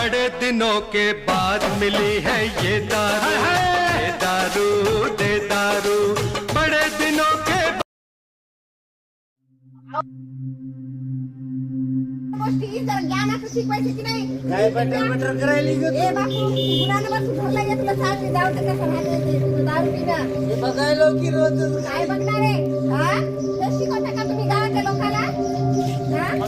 बड़े दिनों के बाद मिली है ये दारू दे दारू दे दारू बड़े दिनों के काय बटर बटर करायली तू? की रोज काय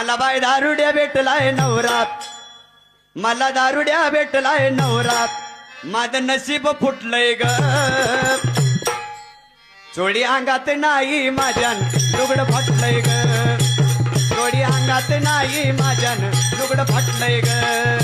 मला बाय दारुड्या भेटलाय नवरा मला दारुड्या भेटलाय नवरा माझ नशीब फुटलंय ग चोळी अंगात नाही माझ्यान लुगड फाटलंय ग अंगात नाही माझ्यान लुगड फाटलंय ग